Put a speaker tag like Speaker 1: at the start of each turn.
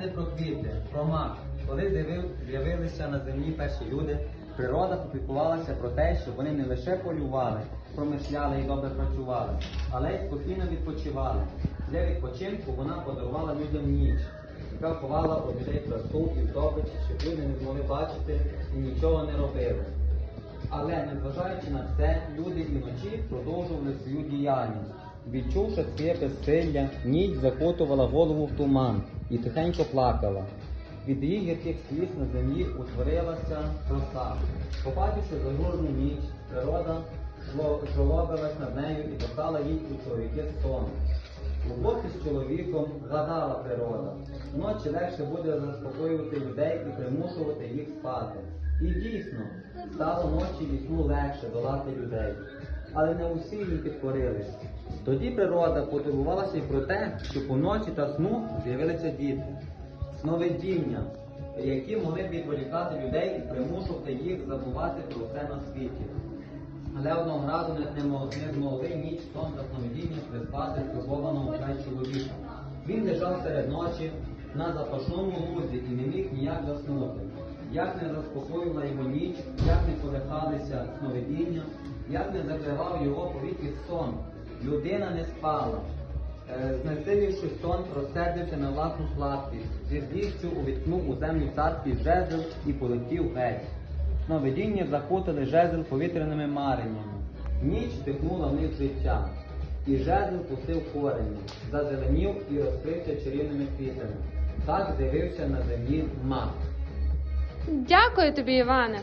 Speaker 1: Не про квіти, про мак. Коли з'явилися на землі перші люди, природа попікувалася про те, щоб вони не лише полювали, промишляли і добре працювали, але й спокійно відпочивали. Для відпочинку вона подарувала людям ніч, яка ховала від людей красу і здобич, щоб люди не змогли бачити і нічого не робили. Але незважаючи на це, люди і вночі продовжували свою діяльність. Відчувши своє безсилля, ніч закотувала голову в туман і тихенько плакала. Від її гірких сліз на землі утворилася роса. Побачивши загружену ніч, природа жло- жолобилась над нею і послала їй у чоловіки сон. У боці з чоловіком гадала природа. Вночі легше буде заспокоювати людей і примушувати їх спати. І дійсно, стало ночі і сну легше долати людей. Але не усі їм підкорились. Тоді природа потурбувалася й про те, що по ночі та сну з'явилися діти. Сновидіння, які могли б відволікати людей і примушувати їх забувати про все на світі. Але одного разу не, не, змогли ніч сон та сновидіння приспати турбованого край чоловіка. Він лежав серед ночі на запашному лузі і не міг ніяк заснути. Як не заспокоїла його ніч, не сновидіння, як не закривав його повіки сон. Людина не спала. Е, Знесиливши сон, розсердився на власну слабкість, зі злістю увіткнув у землю царський жезл і полетів геть. Сновидіння закутали жезл повітряними мареннями. Ніч вдихнула в них життя, і жезл пустив корені, зазеленів і розкрився чарівними квітами. Так з'явився на землі мак.
Speaker 2: Дякую тобі, Іване.